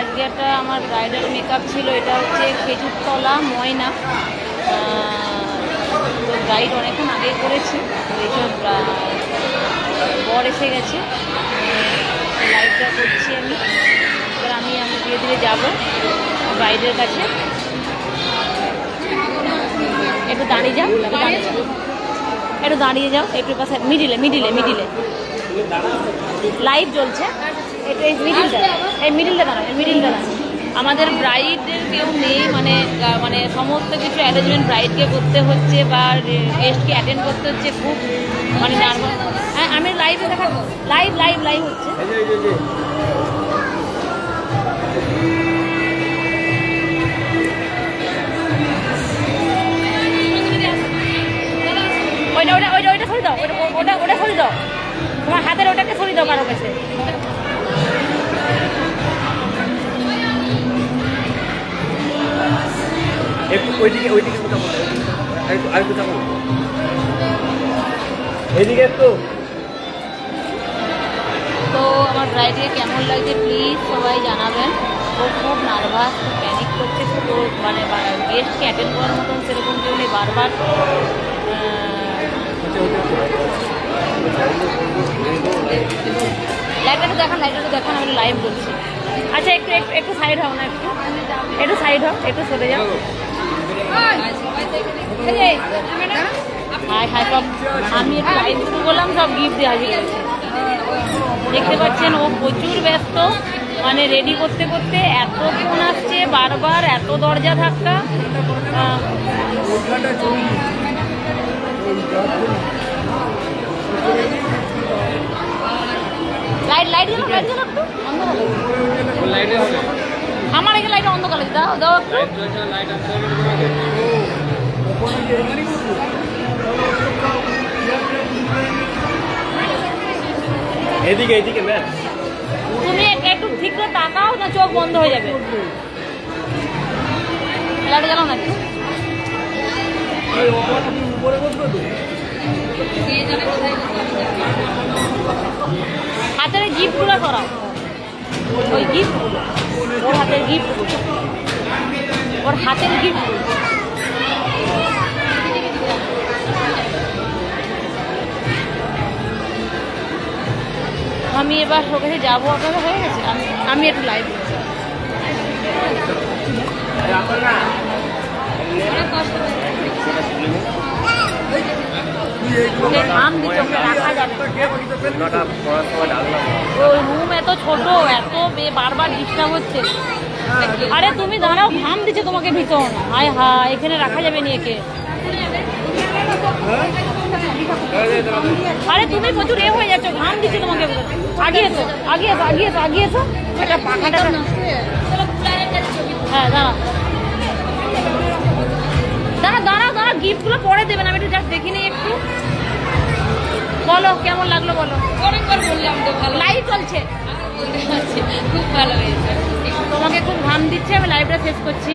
আজকে একটা আমার ব্রাইডাল মেকআপ ছিল, এটা হচ্ছে খেজুরতলা ময়না। তো ব্রাইড অনেকক্ষণ আগে করেছি, তো এইসব বর এসে গেছে। লাইভটা করছি আমি। এবার আমি আমি ধীরে ধীরে যাব ব্রাইডের কাছে। একটু দাঁড়িয়ে যাও, একটু দাঁড়িয়ে যাও। একটু পাশে মিডিলে মিডিলে মিডিলে লাইভ চলছে এটা এই মিডিলটা এই মিডিলটা দাঁড়াও এই মিডিলটা দাঁড়াও। আমাদের ব্রাইডের কেউ নেই মানে মানে সমস্ত কিছু অ্যারেঞ্জমেন্ট ব্রাইডকে করতে হচ্ছে বা গেস্টকে অ্যাটেন্ড করতে হচ্ছে খুব মানে নার্ভাস হ্যাঁ আমি লাইভে দেখা লাইভ লাইভ লাইভ হচ্ছে। ওইটা ওইটা ওইটা সরি দাও ওটা ওটা সরি দাও। তোমার হাতের ওটাকে সরি দাও কারও কাছে। ওইদিকে ওইদিকে তো আমার ব্রাইডকে কেমন লাগছে প্লিজ সবাই জানাবেন। ও খুব নার্ভাস প্যানিক করছে, তো মানে গেস্টকে অ্যাটেন্ড করার মতন সেরকম কেউ নেই বারবার। লাইটটা একটু দেখান লাইটটা একটু দেখান, আমি লাইভ বলছি। আচ্ছা একটু একটু সাইড হও না একটু। একটু সাইড হও, একটু সরে যাও। হাই হাই সব আমি একটু লাইভ শুরু করলাম সব গিফট দেওয়া হয়ে গেছে। দেখতে পাচ্ছেন ও প্রচুর ব্যস্ত। মানে রেডি করতে করতে এত ফোন আসছে বারবার এত দরজা ধাক্কা। লাইট লাইট লাইট লাইটে হবে আমার এখানে লাইট অন্ধকার লাগছে দাও দাও এদিকে এদিকে ম্যাম। তুমি একটু ঠিক করে তাকাও না চোখ বন্ধ হয়ে যাবে। লাইট জ্বালাও না একটু হাতের গিফটগুলো সরাও। ওই গিফটগুলো ওর হাতের গিফট ওর হাতের গিফট আমি এবার ওখানে যাব আপনারা হয়ে গেছে? আমি আমি একটু লাইভ ঘাম দিচ্ছে রাখা যাবে না। নটা পড়ার সময় ডাকলাম ওই রুম এত ছোট এত বারবার ডিস্টার্ব হচ্ছে। আরে তুমি দাঁড়াও ঘাম দিচ্ছে তোমাকে ভীষণ হায় হায় এখানে রাখা যাবে নি একে। আরে তুমি প্রচুর এ হয়ে যাচ্ছ ঘাম দিচ্ছে তোমাকে আগে এসো আগে এসো আগে এসো আগে এসো। এটা পাখাটা হ্যাঁ দাঁড়াও। দাঁড়া দাঁড়াও দাঁড়াও গিফটগুলো পরে লাইভ চলছে। খুব ভালো হয়েছে। তোমাকে খুব ঘাম দিচ্ছে আমি লাইভটা শেষ করছি।